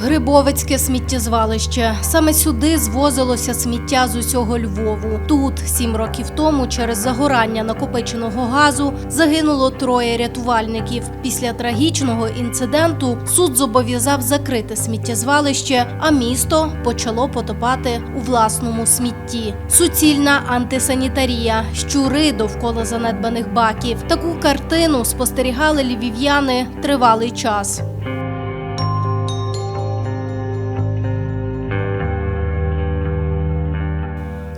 Грибовицьке сміттєзвалище. Саме сюди звозилося сміття з усього Львову. Тут сім років тому через загорання накопиченого газу загинуло троє рятувальників. Після трагічного інциденту суд зобов'язав закрити сміттєзвалище, а місто почало потопати у власному смітті. Суцільна антисанітарія, щури довкола занедбаних баків. Таку картину спостерігали львів'яни тривалий час.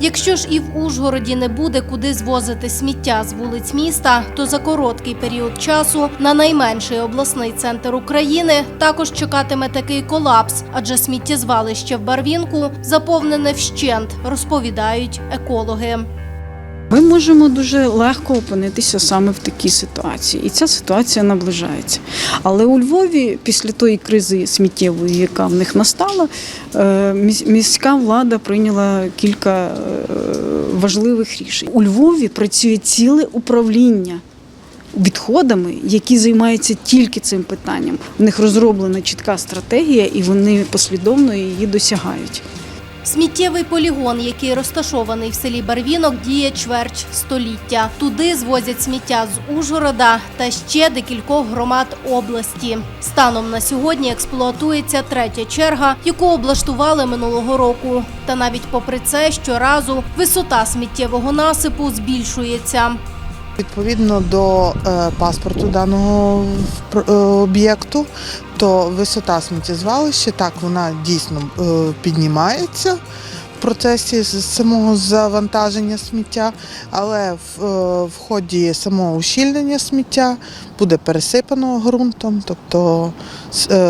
Якщо ж і в Ужгороді не буде куди звозити сміття з вулиць міста, то за короткий період часу на найменший обласний центр України також чекатиме такий колапс, адже сміттєзвалище в Барвінку заповнене вщент, розповідають екологи. Ми можемо дуже легко опинитися саме в такій ситуації, і ця ситуація наближається. Але у Львові, після тої кризи сміттєвої, яка в них настала, е, міська влада прийняла кілька е, важливих рішень. У Львові працює ціле управління. Відходами, які займаються тільки цим питанням, в них розроблена чітка стратегія, і вони послідовно її досягають. Сміттєвий полігон, який розташований в селі Барвінок, діє чверть століття. Туди звозять сміття з Ужгорода та ще декількох громад області. Станом на сьогодні експлуатується третя черга, яку облаштували минулого року. Та навіть попри це, щоразу висота сміттєвого насипу збільшується. Відповідно до е, паспорту даного е, об'єкту, то висота сміттєзвалища, так, вона дійсно е, піднімається в процесі самого завантаження сміття, але в, ході самого ущільнення сміття буде пересипано ґрунтом, тобто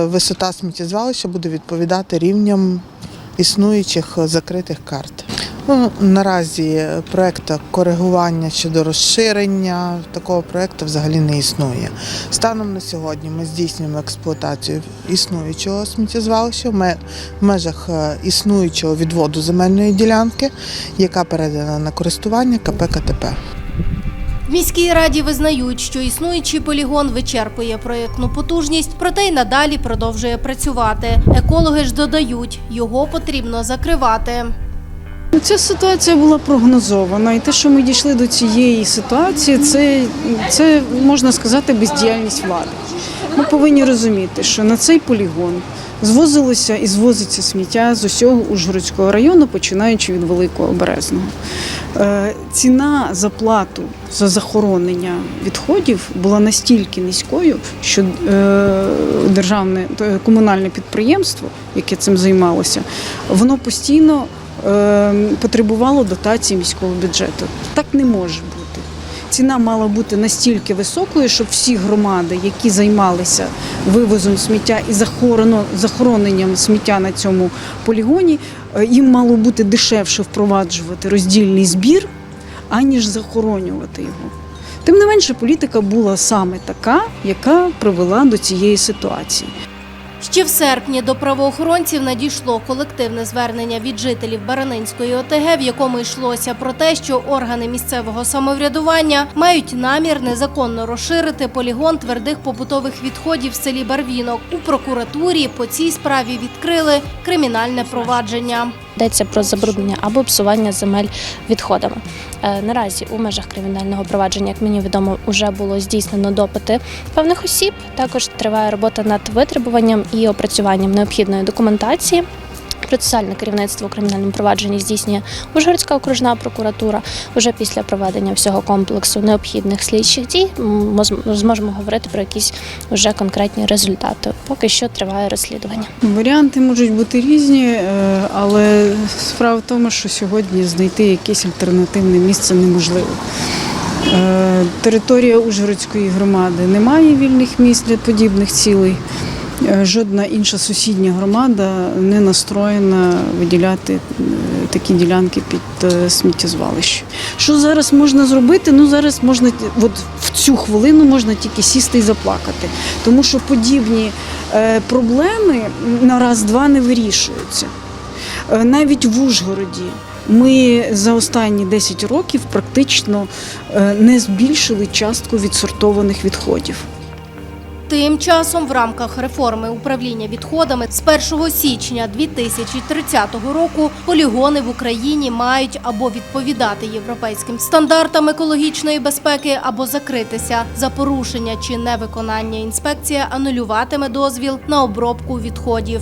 висота сміттєзвалища буде відповідати рівням існуючих закритих карт. Ну, наразі проекту коригування щодо розширення такого проекту взагалі не існує. Станом на сьогодні ми здійснюємо експлуатацію існуючого сміттєзвалища в межах е, існуючого відводу земельної ділянки, яка передана на користування КП КТП. В міській раді визнають, що існуючий полігон вичерпує проєктну потужність, проте й надалі продовжує працювати. Екологи ж додають, його потрібно закривати. Ну, Ця ситуація була прогнозована, і те, що ми дійшли до цієї ситуації, це, це можна сказати бездіяльність влади. Ми повинні розуміти, що на цей полігон звозилося і звозиться сміття з усього Ужгородського району, починаючи від Великого Березного. Е, Ціна за плату за захоронення відходів була настільки низькою, що е, державне е, комунальне підприємство, яке цим займалося, воно постійно потребувало дотації міського бюджету. Так не може бути. Ціна мала бути настільки високою, щоб всі громади, які займалися вивозом сміття і захороненням сміття на цьому полігоні, е, їм мало бути дешевше впроваджувати роздільний збір, аніж захоронювати його. Тим не менше, політика була саме така, яка привела до цієї ситуації. Ще в серпні до правоохоронців надійшло колективне звернення від жителів Баранинської ОТГ, в якому йшлося про те, що органи місцевого самоврядування мають намір незаконно розширити полігон твердих побутових відходів в селі Барвінок. У прокуратурі по цій справі відкрили кримінальне провадження. Йдеться про забруднення або псування земель відходами. Е, Наразі у межах кримінального провадження, як мені відомо, вже було здійснено допити певних осіб. Також триває робота над витребуванням і опрацюванням необхідної документації. Процесуальне керівництво у кримінальному провадженні здійснює Ужгородська окружна прокуратура. Уже після проведення всього комплексу необхідних слідчих дій м, моз- зможемо говорити про якісь вже конкретні результати. Поки що триває розслідування. Варіанти можуть бути різні, е, але справа в тому, що сьогодні знайти якесь альтернативне місце неможливо. Е, Територія Ужгородської громади не має вільних місць для подібних цілей. Е, Жодна інша сусідня громада не настроєна виділяти е, такі ділянки під е, сміттєзвалище. Що зараз можна зробити? Ну зараз можна от в цю хвилину можна тільки сісти і заплакати, тому що подібні проблеми на раз-два не вирішуються. Навіть в Ужгороді ми за останні 10 років практично не збільшили частку відсортованих відходів. Тим часом в рамках реформи управління відходами з 1 січня 2030 року полігони в Україні мають або відповідати європейським стандартам екологічної безпеки, або закритися за порушення чи невиконання. Інспекція анулюватиме дозвіл на обробку відходів.